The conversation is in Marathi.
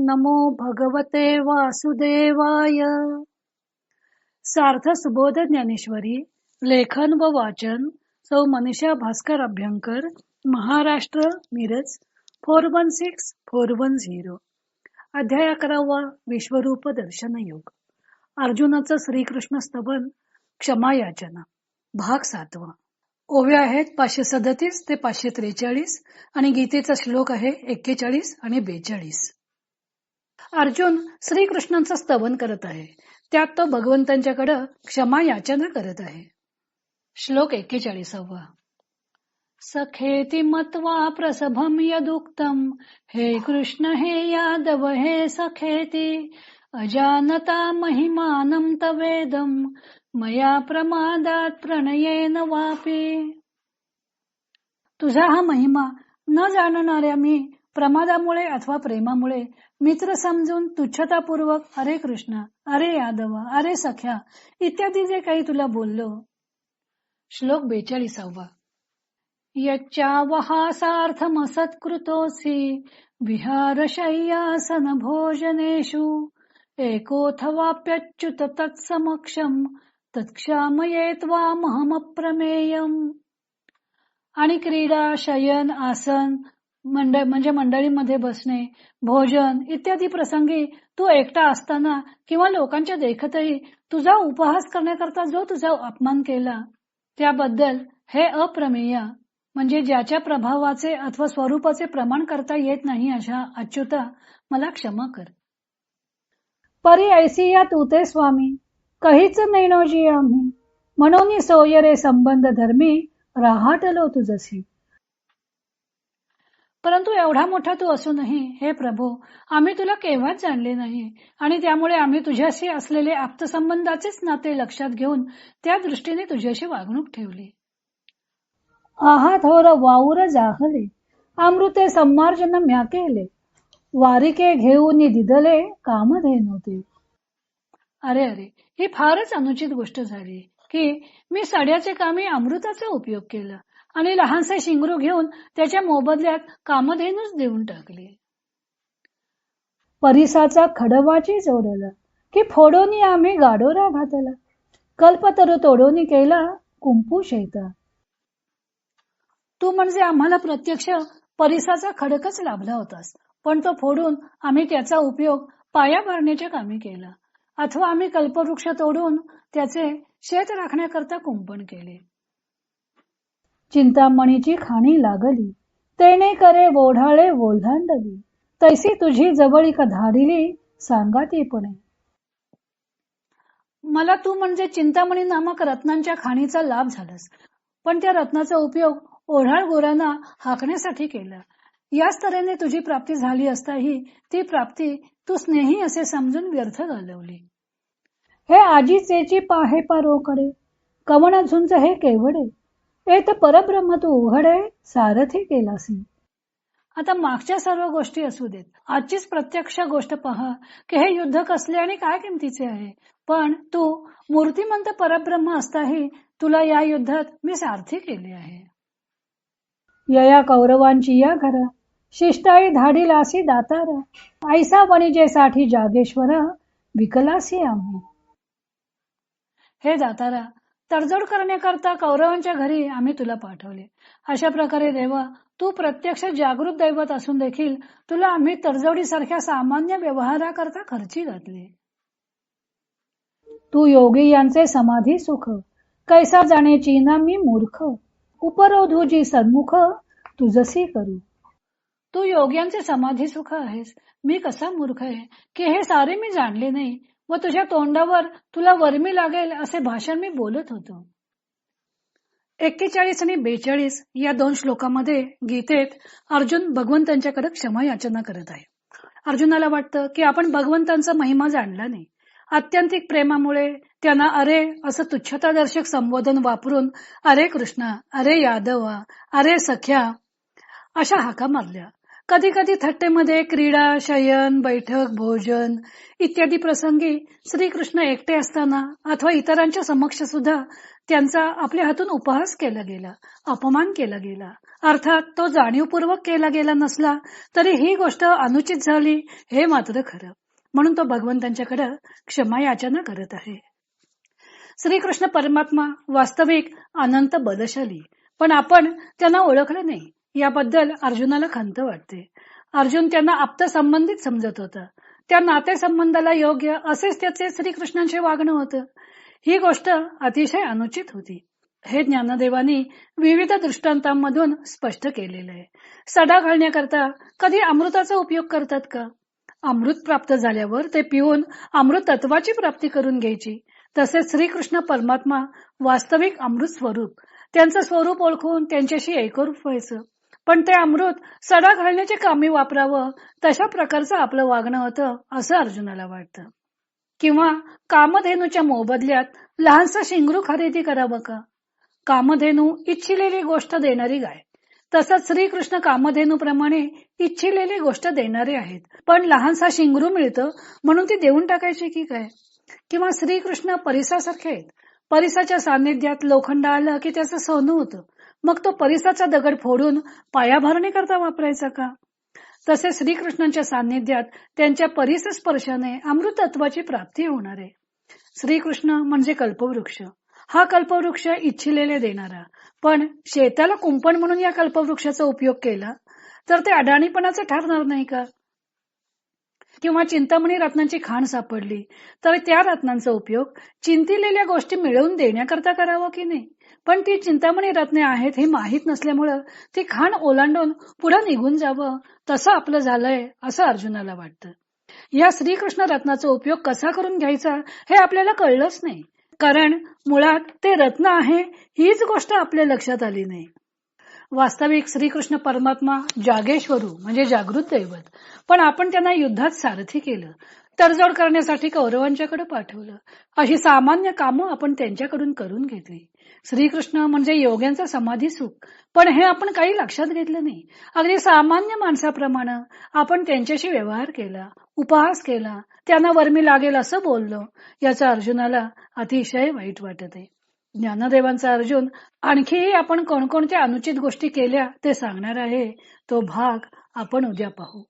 नमो भगवते वासुदेवाय. सार्थ सुबोध ज्ञानेश्वरी लेखन व वाचन सौ Manisha Bhaskar Abhyankar Maharashtra Miraj four one six four one zero. अध्याय अकरावा विश्वरूप दर्शन योग. अर्जुनाचं श्रीकृष्ण स्तवन क्षमा याचना भाग सातवा. ओव्या आहेत पाचशे सदतीस ते पाचशे त्रेचाळीस आणि गीतेचा श्लोक आहे एक्केचाळीस आणि बेचाळीस. अर्जुन श्रीकृष्णांचं स्तवन करत आहे. त्यात तो भगवंतांच्याकडे क्षमा याचना करत आहे. श्लोक एक्केचाळीसावा. सखेती मत्वा प्रसभम यदुक्तम. हे कृष्ण हे यादव हे सखेती. अजानता महिमानं तवेदम. मया प्रमादात प्रणयेन वापी. तुझा हा महिमा न जाणणाऱ्या मी प्रमादामुळे अथवा प्रेमामुळे मित्र समजून तुच्छतापूर्वक अरे कृष्णा अरे यादव अरे सख्या इत्यादी जे काही तुला बोललो. श्लोक बेचाळीसावा. यच्चावहासार्थमसत्कृतोऽसि विहारशय्यासन भोजनेषु एकोऽथवाप्यच्युत तत्समक्षम तत्क्षामये त्वामहमप्रमेयम. आणि क्रीडा शयन आसन मंडळ म्हणजे मंडळीमध्ये बसणे भोजन इत्यादी प्रसंगी तू एकटा असताना किंवा लोकांच्या देखतही तुझा उपहास करण्याकरता जो तुझा अपमान केला त्याबद्दल हे अप्रमेय म्हणजे ज्याच्या प्रभावाचे अथवा स्वरूपाचे प्रमाण करता येत नाही अशा अच्युता मला क्षमा कर. परी ऐसी या तू ते स्वामी काहीच नैनोजी आम्ही म्हणून सोयरे संबंध धर्मी राहाटलो तुझसी. परंतु एवढा मोठा तू असूनही हे प्रभू आम्ही तुला केव्हाच जाणले नाही? आणि त्यामुळे आम्ही तुझ्याशी असलेले आप्तसंबंधाचेच नाते लक्षात घेऊन त्या दृष्टीने तुझ्याशी वागणूक ठेवली. आहा थोर वाऊर जाहले. अमृते संमार्जन म्या केले वारिके घेऊन दिदले काम नव्हते अरे अरे ही फारच अनुचित गोष्ट झाली की मी सड्याचे कामी अमृताचा उपयोग केला. आणि लहानसे शिंगरू घेऊन त्याच्या मोबदल्यात कामधेनूच देऊन टाकले. परिसाचा खडवाची जोडला की फोडोनी आम्ही गाडोरा घातला. कल्पतरू तोडोनी केला कुंपू शेता. तू म्हणजे आम्हाला प्रत्यक्ष परिसाचा खडकच लाभला होतास पण तो फोडून आम्ही त्याचा उपयोग पाया भरण्याच्या कामी केला. अथवा आम्ही कल्पवृक्ष तोडून त्याचे शेत राखण्याकरता कुंपण केले. चिंतामणीची खाणी लागली. तेने करे ओढाळे ओल्हांडली तैसी तुझी जवळीक धाडिली सांगातीपणे मला तू म्हणजे चिंतामणी नामक रत्नांच्या खाणीचा लाभ झालास. पण त्या रत्नाचा उपयोग ओढाळ गोरांना हाकण्यासाठी केला. याच तऱ्हेने तुझी प्राप्ती झाली असताही ती प्राप्ती तू स्नेही असे समजून व्यर्थ घालवली. हे आजीचेची पाहे पारोकडे कवण झुंज हे केवडे. ए परब्रह्म तू उघडे सारथी केलासी आता मागच्या सर्व गोष्टी असू देत. आजचीच प्रत्यक्ष गोष्ट पहा की हे युद्ध कसले आणि काय किमतीचे आहे. पण तू मूर्तिमंत परब्रह्म असताही तुला या युद्धात मी सारथी केली आहे. यया कौरवांची या घरा शिष्टाई धाडीलासी दातारा ऐसा वणिजेसाठी जागेश्वरा विकलासी आम्ही. हे दातारा तडजोड करण्याकरता कौरवांच्या घरी आम्ही तुला पाठवले. अशा प्रकारे देवा तू प्रत्यक्ष जागृत दैवत असून देखील तुला आम्ही तडजोडीसारख्या सामान्य व्यवहाराकरता खर्ची घातले. तू योगी यांचे समाधी सुख कैसा जाण्याची ना मी मूर्ख उपरोधूजी सन्मुख तुझसी करू. तू योग्यांचे समाधी सुख आहेस मी कसा मूर्ख आहे की हे सारे मी जाणले नाही व तुझ्या तोंडावर तुला वर्मी लागेल असे भाषण मी बोलत होतो. एक्केचाळीस आणि बेचाळीस या दोन श्लोकामध्ये गीतेत अर्जुन भगवंतांच्याकडे क्षमा याचना करत आहे. अर्जुनाला वाटतं की आपण भगवंतांचा महिमा जाणला नाही. आत्यंतिक प्रेमामुळे त्यांना अरे असं तुच्छतादर्शक संबोधन वापरून अरे कृष्णा अरे यादवा अरे सख्या अशा हाका मारल्या. कधी कधी थट्टेमध्ये क्रीडा शयन बैठक भोजन इत्यादी प्रसंगी श्रीकृष्ण एकटे असताना अथवा इतरांच्या समक्ष सुद्धा त्यांचा आपल्या हातून उपहास केला गेला अपमान केला गेला. अर्थात तो जाणीवपूर्वक केला गेला नसला तरी ही गोष्ट अनुचित झाली हे मात्र खरं. म्हणून तो भगवंतांच्याकडे क्षमा याचना करत आहे. श्रीकृष्ण परमात्मा वास्तविक अनंत बलशाली. पण आपण त्यांना ओळखलं नाही. याबद्दल अर्जुनाला खंत वाटते. अर्जुन त्यांना आप्त संबंधित समजत होता. त्या नातेसंबंधाला योग्य असेच त्याचे श्रीकृष्णांचे वागणं होतं. ही गोष्ट अतिशय अनुचित होती. हे ज्ञानदेवानी विविध दृष्टांतांमधून स्पष्ट केलेलं आहे. सडा घालण्याकरता कधी अमृताचा उपयोग करतात का? अमृत प्राप्त झाल्यावर ते पिऊन अमृत तत्वाची प्राप्ती करून घ्यायची. तसेच श्रीकृष्ण परमात्मा वास्तविक अमृत स्वरूप त्यांचं स्वरूप ओळखून त्यांच्याशी एकरूप व्हायचं. पण ते अमृत सडा घालण्याचे कामी वापरावं तशा प्रकारचं आपलं वागणं होतं असं अर्जुनाला वाटतं. किंवा कामधेनूच्या मोबदल्यात लहानसा शिंगरू खरेदी करावं का? कामधेनू इच्छिलेली गोष्ट देणारी गाय. तसंच श्रीकृष्ण कामधेनूप्रमाणे इच्छिलेली गोष्ट देणारे आहेत. पण लहानसा शिंगरू मिळतं म्हणून ती देऊन टाकायची की काय? किंवा श्रीकृष्ण परिसासारखे आहेत. परिसाच्या सान्निध्यात लोखंड आलं की त्याचं सोनं होतं. मग तो परिसाचा दगड फोडून पायाभरणी करता वापरायचा का? तसे श्रीकृष्णांच्या सान्निध्यात त्यांच्या परिस स्पर्शाने अमृतत्वाची प्राप्ती होणार आहे. श्रीकृष्ण म्हणजे कल्पवृक्ष. हा कल्पवृक्ष इच्छिलेले देणारा. पण शेताला कुंपण म्हणून या कल्पवृक्षाचा उपयोग केला तर ते अडाणीपणाचं ठरणार नाही का? किंवा चिंतामणी रत्नांची खाण सापडली तर त्या रत्नांचा उपयोग चिंतिलेल्या गोष्टी मिळवून देण्याकरता करावा की नाही? पण ती चिंतामणी रत्ने आहेत हे माहीत नसल्यामुळं ती खाण ओलांडून पुढे निघून जावं तसं आपलं झालंय असं अर्जुनाला वाटतं. या श्रीकृष्ण रत्नाचा उपयोग कसा करून घ्यायचा हे आपल्याला कळलंच नाही. कारण मुळात ते रत्न आहे हीच गोष्ट आपल्या लक्षात आली नाही. वास्तविक श्रीकृष्ण परमात्मा जागेश्वरू म्हणजे जागृत दैवत. पण आपण त्यांना युद्धात सारथी केलं तडजोड करण्यासाठी कौरवांच्याकडे पाठवलं. अशी सामान्य कामं आपण त्यांच्याकडून करून घेतली. श्रीकृष्ण म्हणजे योग्यांचा समाधी सुख. पण हे आपण काही लक्षात घेतलं नाही. अगदी सामान्य माणसाप्रमाणे आपण त्यांच्याशी व्यवहार केला उपहास केला त्यांना वर्मी लागेल असं बोललो याचा अर्जुनाला अतिशय वाईट वाटत. आहे ज्ञानदेवांचा अर्जुन आणखीही आपण कोणकोणत्या अनुचित गोष्टी केल्या ते सांगणार आहे. तो भाग आपण उद्या पाहू.